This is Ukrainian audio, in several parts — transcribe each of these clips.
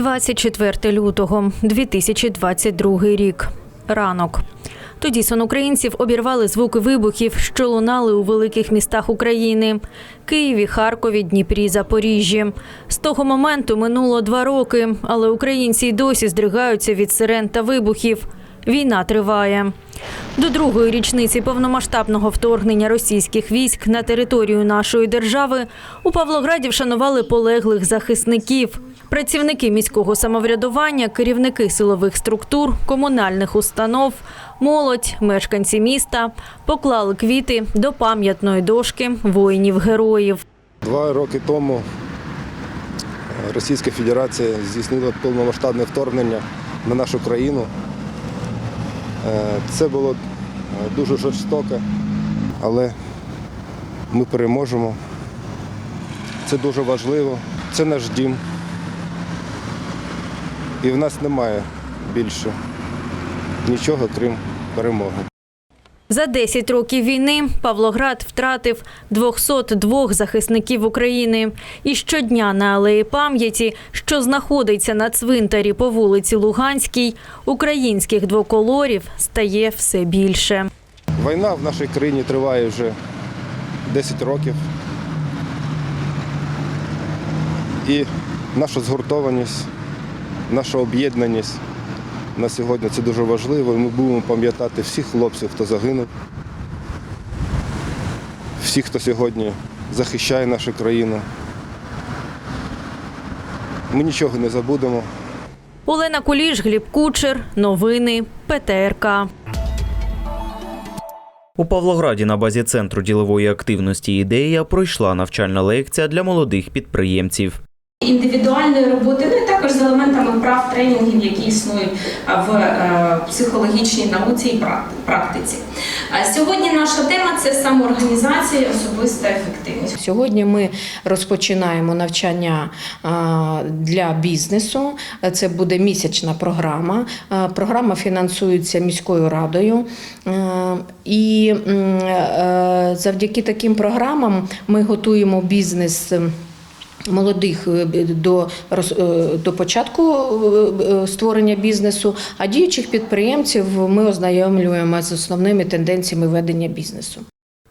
24 лютого 2022 рік. Ранок. Тоді сон українців обірвали звуки вибухів, що лунали у великих містах України Києві, Харкові, Дніпрі, Запоріжжі. З того моменту минуло два роки, але українці й досі здригаються від сирен та вибухів. Війна триває. До другої річниці повномасштабного вторгнення російських військ на територію нашої держави у Павлограді вшанували полеглих захисників. Працівники міського самоврядування, керівники силових структур, комунальних установ, молодь, мешканці міста поклали квіти до пам'ятної дошки воїнів-героїв. Два роки тому Російська Федерація здійснила повномасштабне вторгнення на нашу країну. Е, Це було дуже жорстоко, але ми переможемо. Це дуже важливо. Це наш дім. І в нас немає більше нічого, крім перемоги. За 10 років війни Павлоград втратив 202 захисників України. І щодня на алеї пам'яті, що знаходиться на цвинтарі по вулиці Луганській, українських двоколорів стає все більше. Війна в нашій країні триває вже 10 років. І наша згуртованість, наша об'єднаність на сьогодні це дуже важливо. І ми будемо пам'ятати всіх хлопців, хто загинув, всіх, хто сьогодні захищає нашу країну. Ми нічого не забудемо. Олена Куліш, Гліб Кучер. Новини ПТРК. У Павлограді на базі центру ділової активності ідея пройшла навчальна лекція для молодих підприємців. Індивідуальної роботи, ну і також з елементами прав тренінгів, які існують в е, психологічній науці і практиці. Сьогодні наша тема це самоорганізація, особиста ефективність. Сьогодні ми розпочинаємо навчання для бізнесу. Це буде місячна програма. Програма фінансується міською радою. І е, завдяки таким програмам ми готуємо бізнес. Молодих е, до е, до початку е, створення бізнесу, а діючих підприємців ми ознайомлюємо з основними тенденціями ведення бізнесу.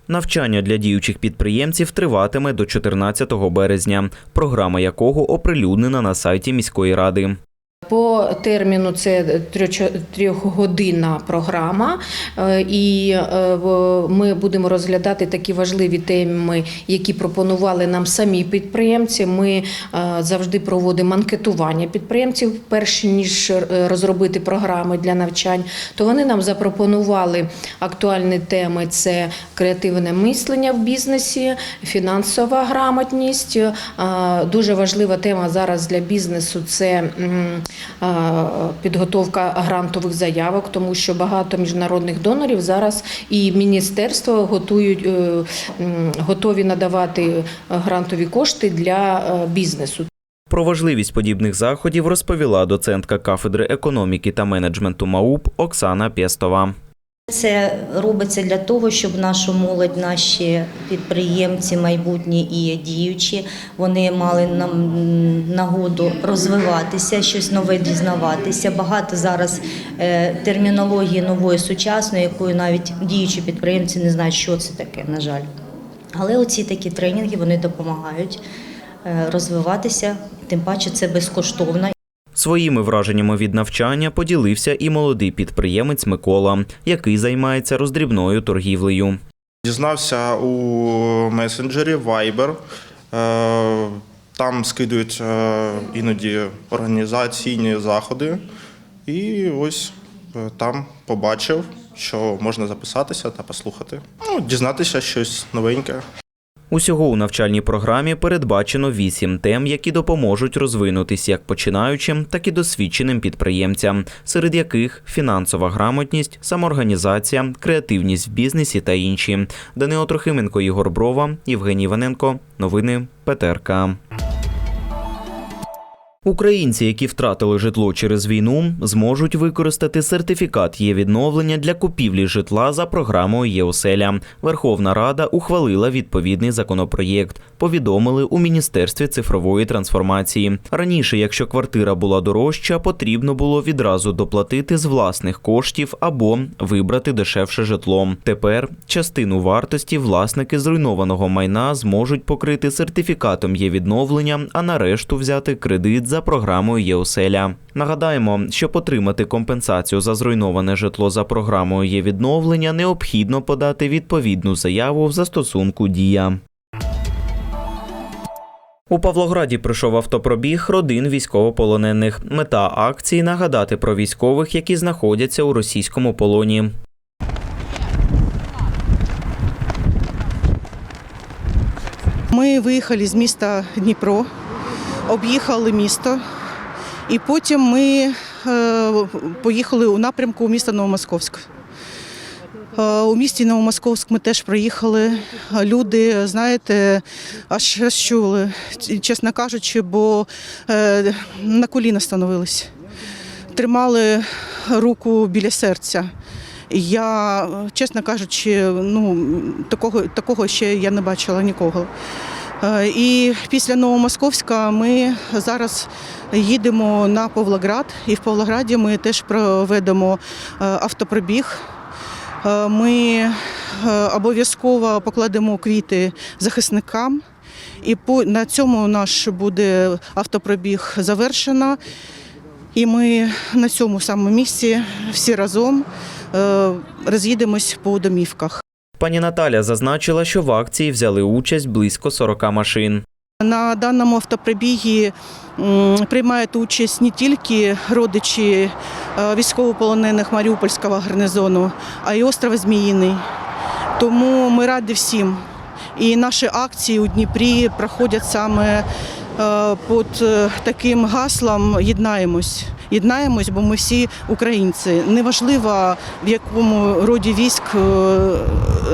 Навчання для діючих підприємців триватиме до 14 березня, програма якого оприлюднена на сайті міської ради. По терміну це трьохгодинна програма, е, і е, ми будемо розглядати такі важливі теми, які пропонували нам самі підприємці. Ми е, завжди проводимо анкетування підприємців, перш ніж розробити програми для навчань. То вони нам запропонували актуальні теми: це креативне мислення в бізнесі, фінансова грамотність. Дуже важлива тема зараз для бізнесу це підготовка грантових заявок, тому що багато міжнародних донорів зараз і міністерство готують е, готові надавати грантові кошти для е, бізнесу. Про важливість подібних заходів розповіла доцентка кафедри економіки та менеджменту МАУП Оксана Пєстова. Це робиться для того, щоб нашу молодь, наші підприємці, майбутні і діючі, вони мали нам нагоду розвиватися, щось нове дізнаватися. Багато зараз е, термінології нової сучасної, якою навіть діючі підприємці не знають, що це таке, на жаль. Але оці такі тренінги вони допомагають е, розвиватися, тим паче це безкоштовно. Своїми враженнями від навчання поділився і молодий підприємець Микола, який займається роздрібною торгівлею. Дізнався у месенджері Viber. Е, Там скидують е, іноді організаційні заходи. І ось е, там побачив, що можна записатися та послухати. Ну, дізнатися щось новеньке. Усього у навчальній програмі передбачено вісім тем, які допоможуть розвинутись як починаючим, так і досвідченим підприємцям, серед яких фінансова грамотність, самоорганізація, креативність в бізнесі та інші. Данило Трохименко, Ігор Брова, Євгеній Іваненко. Новини ПТРК. Українці, які втратили житло через війну, зможуть використати сертифікат є відновлення для купівлі житла за програмою ЄОСЕЛЯ. Верховна Рада ухвалила відповідний законопроєкт. Повідомили у Міністерстві цифрової трансформації. Раніше, якщо квартира була дорожча, потрібно було відразу доплатити з власних коштів або вибрати дешевше житло. Тепер частину вартості власники зруйнованого майна зможуть покрити сертифікатом є відновлення, а на решту взяти кредит за програмою ЄОСЕЛЯ. Нагадаємо, щоб отримати компенсацію за зруйноване житло за програмою є відновлення, необхідно подати відповідну заяву в застосунку Дія. У Павлограді пройшов автопробіг родин військовополонених. Мета акції нагадати про військових, які знаходяться у російському полоні. Ми виїхали з міста Дніпро, об'їхали місто, і потім ми е, поїхали у напрямку міста Новомосковськ. Е, У місті Новомосковськ ми теж проїхали. Люди, знаєте, аж розчули, чесно кажучи, бо е, на коліна становились. Тримали руку біля серця. Я, чесно кажучи, ну такого, такого ще я не бачила нікого. Е, І після Новомосковська ми зараз їдемо на Павлоград, і в Павлограді ми теж проведемо е, автопробіг. Е, Ми обов'язково покладемо квіти захисникам. І на цьому наш буде автопробіг завершено. І ми на цьому самому місці всі разом роз'їдемось по домівках. Пані Наталя зазначила, що в акції взяли участь близько 40 машин. На даному автопробігі м, приймають участь не тільки родичі е, військовополонених Маріупольського гарнизону, а й острова Зміїний. Тому ми раді всім. І наші акції у Дніпрі проходять саме під е, таким гаслом Єднаємось. Єднаємось, бо ми всі українці. Неважливо, в якому роді військ е,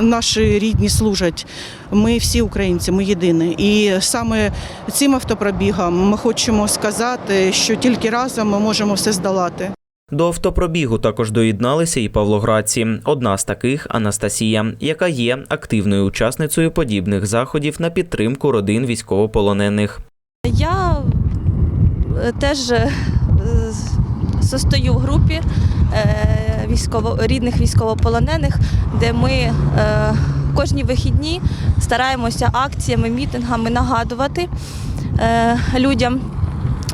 наші рідні служать. Ми всі українці, ми єдині. І саме цим автопробігом ми хочемо сказати, що тільки разом ми можемо все здолати. До автопробігу також доєдналися і павлоградці. Одна з таких Анастасія, яка є активною учасницею подібних заходів на підтримку родин військовополонених. Я е, теж е, состою в групі е, військово, рідних військовополонених, де ми кожні вихідні стараємося акціями, мітингами нагадувати людям.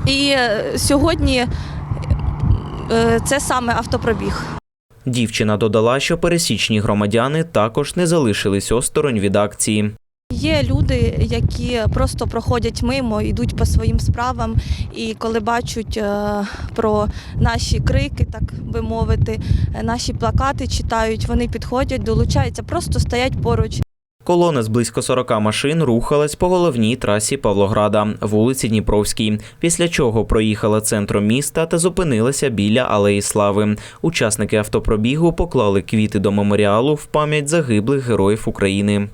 І сьогодні це саме автопробіг. Дівчина додала, що пересічні громадяни також не залишились осторонь від акції. Є люди, які просто проходять мимо, йдуть по своїм справам, і коли бачать е, про наші крики, так би мовити, е, наші плакати читають, вони підходять, долучаються, просто стоять поруч. Колона з близько 40 машин рухалась по головній трасі Павлограда, вулиці Дніпровській, після чого проїхала центром міста та зупинилася біля Алеї Слави. Учасники автопробігу поклали квіти до меморіалу в пам'ять загиблих героїв України.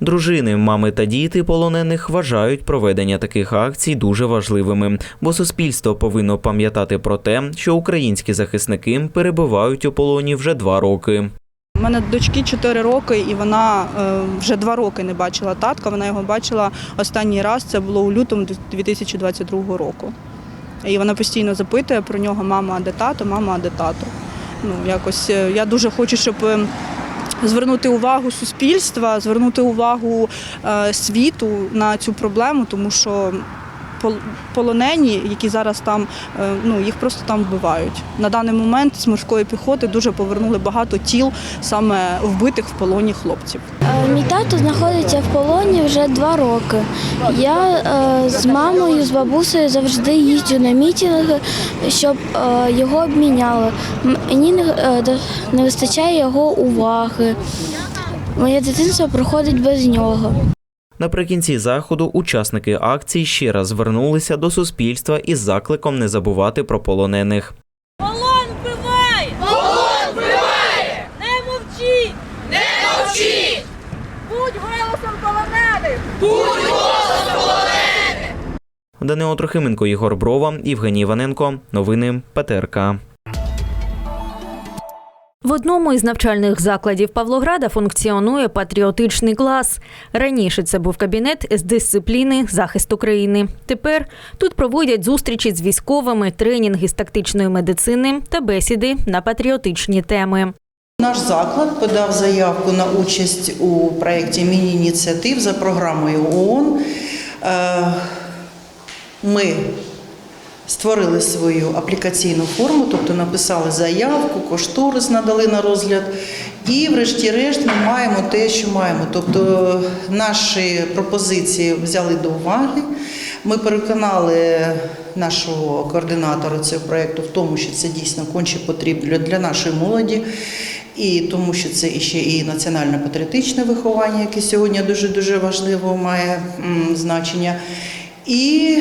Дружини, мами та діти полонених вважають проведення таких акцій дуже важливими, бо суспільство повинно пам'ятати про те, що українські захисники перебувають у полоні вже два роки. У мене дочки 4 роки, і вона е, вже 2 роки не бачила татка. Вона його бачила останній раз. Це було у лютому 2022 року. І вона постійно запитує про нього: мама, а де тато, мама, де тато. Ну, якось е, я дуже хочу, щоб. е, Звернути увагу суспільства, звернути увагу е, світу на цю проблему, тому що полонені, які зараз там, е, ну їх просто там вбивають. На даний момент з морської піхоти дуже повернули багато тіл саме вбитих в полоні хлопців. Е, Мій тато знаходиться в полоні вже два роки. Я е, з мамою, з бабусею завжди їжджу на мітинги, щоб його обміняли. Мені не вистачає його уваги. Моє дитинство проходить без нього. Наприкінці заходу учасники акції ще раз звернулися до суспільства із закликом не забувати про полонених. Полон вбиває! Полон вбиває! Не мовчіть! Не мовчіть! Будь голосом полонених! Будь голосом полонених! Данило Трохименко, Ігор Брова, Євгеній Іваненко. Новини ПТРК. В одному із навчальних закладів Павлограда функціонує патріотичний клас. Раніше це був кабінет з дисципліни захист України. Тепер тут проводять зустрічі з військовими, тренінги з тактичної медицини та бесіди на патріотичні теми. Наш заклад подав заявку на участь у проєкті міні-ініціатив за програмою ООН. Е, Ми створили свою аплікаційну форму, тобто написали заявку, кошторис надали на розгляд. І, врешті-решт, ми маємо те, що маємо. Тобто наші пропозиції взяли до уваги. Ми переконали нашого координатора цього проєкту в тому, що це дійсно конче потрібно для нашої молоді, і тому, що це ще і національно-патріотичне виховання, яке сьогодні дуже дуже важливо має значення. І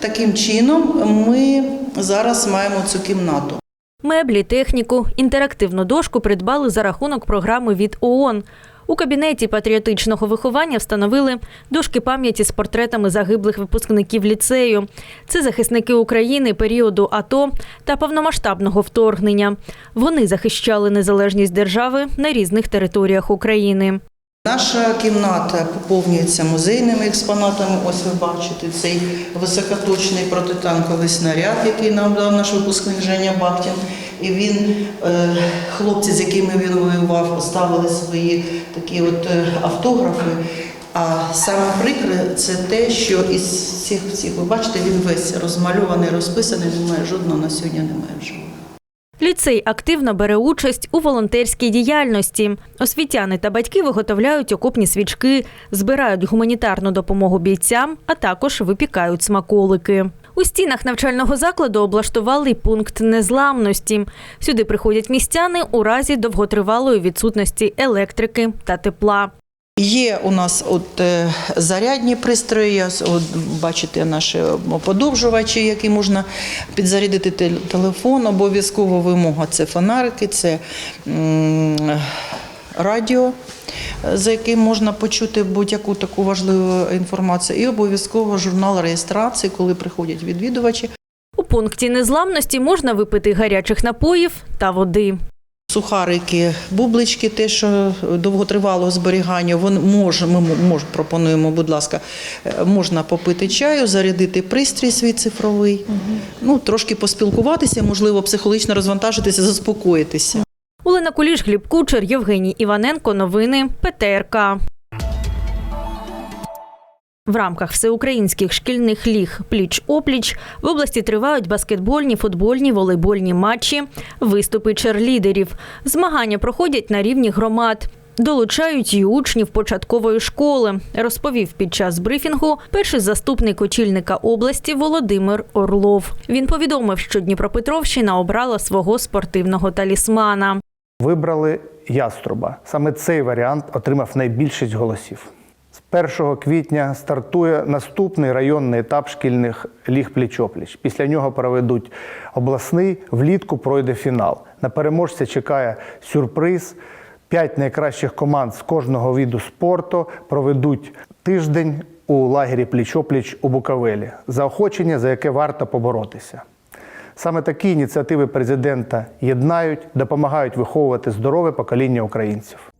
таким чином ми зараз маємо цю кімнату. Меблі, техніку, інтерактивну дошку придбали за рахунок програми від ООН. У кабінеті патріотичного виховання встановили дошки пам'яті з портретами загиблих випускників ліцею. Це захисники України періоду АТО та повномасштабного вторгнення. Вони захищали незалежність держави на різних територіях України. Наша кімната поповнюється музейними експонатами. Ось ви бачите цей високоточний протитанковий снаряд, який нам дав наш випускник Женя Бахтін. І він, е, хлопці, з якими він воював, поставили свої такі от е, автографи. А саме прикре це те, що із цих всіх, ви бачите, він весь розмальований, розписаний, немає жодного на сьогодні немає вже. Ліцей активно бере участь у волонтерській діяльності. Освітяни та батьки виготовляють окопні свічки, збирають гуманітарну допомогу бійцям, а також випікають смаколики. У стінах навчального закладу облаштували пункт незламності. Сюди приходять містяни у разі довготривалої відсутності електрики та тепла. Є у нас от е, зарядні пристрої, от бачите наші подовжувачі, які можна підзарядити телефон. Обов'язкова вимога це фонарики, це радіо, за яким можна почути будь-яку таку важливу інформацію, і обов'язково журнал реєстрації, коли приходять відвідувачі. У пункті незламності можна випити гарячих напоїв та води. Сухарики, бублички, те, що довготривалого зберігання, вон може, ми мож, пропонуємо, будь ласка, е, можна попити чаю, зарядити пристрій свій цифровий, ну трошки поспілкуватися, можливо, психологічно розвантажитися, заспокоїтися. Олена Куліш, Гліб Кучер, Євгеній Іваненко. Новини ПТРК. В рамках всеукраїнських шкільних ліг пліч-опліч в області тривають баскетбольні, футбольні, волейбольні матчі, виступи черлідерів. Змагання проходять на рівні громад. Долучають і учнів початкової школи, розповів під час брифінгу перший заступник очільника області Володимир Орлов. Він повідомив, що Дніпропетровщина обрала свого спортивного талісмана. Вибрали яструба. Саме цей варіант отримав найбільшість голосів. З 1 квітня стартує наступний районний етап шкільних ліг пліч-опліч. Після нього проведуть обласний, влітку пройде фінал. На переможця чекає сюрприз. П'ять найкращих команд з кожного виду спорту проведуть тиждень у лагері пліч-опліч у Буковелі. Заохочення, за яке варто поборотися. Саме такі ініціативи президента єднають, допомагають виховувати здорове покоління українців.